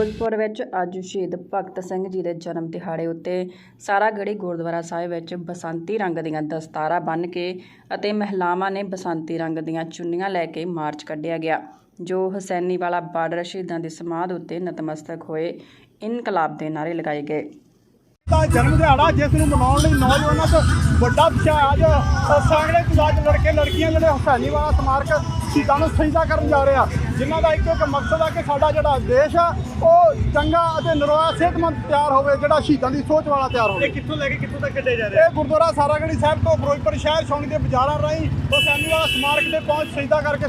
ਫਿਰੋਜ਼ਪੁਰ ਵਿੱਚ ਅੱਜ ਸ਼ਹੀਦ ਭਗਤ ਸਿੰਘ ਜੀ ਦੇ ਜਨਮ ਦਿਹਾੜੇ ਉੱਤੇ ਸਾਰਾਗੜੀ ਗੁਰਦੁਆਰਾ ਸਾਹਿਬ ਵਿੱਚ ਬਸੰਤੀ ਰੰਗ ਦੀਆਂ ਦਸਤਾਰਾਂ ਬੰਨ੍ਹ ਕੇ ਅਤੇ ਮਹਿਲਾਵਾਂ ਨੇ ਬਸੰਤੀ ਰੰਗ ਦੀਆਂ ਚੁੰਨੀਆਂ ਲੈ ਕੇ ਮਾਰਚ ਕੱਢਿਆ ਗਿਆ ਜੋ ਹੁਸੈਨੀ ਵਾਲਾ ਬਾਰਡਰ ਸ਼ਹੀਦਾਂ ਦੀ ਸਮਾਧ ਉੱਤੇ ਨਤਮਸਤਕ ਹੋਏ ਇਨਕਲਾਬ ਦੇ ਨਾਅਰੇ ਲਗਾਏ ਗਏ। ਦਾ ਜਨਮ ਦਿਹਾੜਾ ਜਿਸ ਨੂੰ ਮਨਾਉਣ ਲਈ ਨੌਜਵਾਨਾਂ 'ਚ ਵੱਡਾ ਉਤਸ਼ਾਹ ਅੱਜ ਅ, ਸੈਂਕੜੇ ਲੜਕੇ ਲੜਕੀਆਂ ਜਿਹੜੇ ਹੁਸੈਨੀ ਵਾਲਾ ਸਮਾਰਕ ਸ਼ਹੀਦਾਂ ਨੂੰ ਸਜਦਾ ਕਰਨ ਜਾ ਰਹੇ। ਆ ਜਿਨ੍ਹਾਂ ਦਾ ਇੱਕੋ ਇੱਕ ਮਕਸਦ ਆ ਕਿ ਸਾਡਾ ਜਿਹੜਾ ਦੇਸ਼ ਆ ਉਹ ਚੰਗਾ ਅਤੇ ਨਰੋਆ ਸਿਹਤਮੰਦ ਤਿਆਰ ਹੋਵੇ ਜਿਹੜਾ ਸ਼ਹੀਦਾਂ ਦੀ ਸੋਚ ਵਾਲਾ ਤਿਆਰ ਹੋਵੇ। ਕਿੱਥੋਂ ਲੈ ਕੇ ਕਿੱਥੋਂ ਤੱਕ ਕੱਢੇ ਜਾ ਰਹੇ? ਇਹ ਗੁਰਦੁਆਰਾ ਸਾਰਾਗੜੀ ਸਾਹਿਬ ਤੋਂ ਫਿਰੋਜ਼ਪੁਰ ਸ਼ਹਿਰ ਛਾਉਣੀ ਦੇ ਬਾਜ਼ਾਰਾਂ ਰਾਹੀਂ ਹੁਸੈਨੀ ਵਾਲਾ ਸਮਾਰਕ ਤੇ ਪਹੁੰਚ ਸਜਦਾ ਕਰਕੇ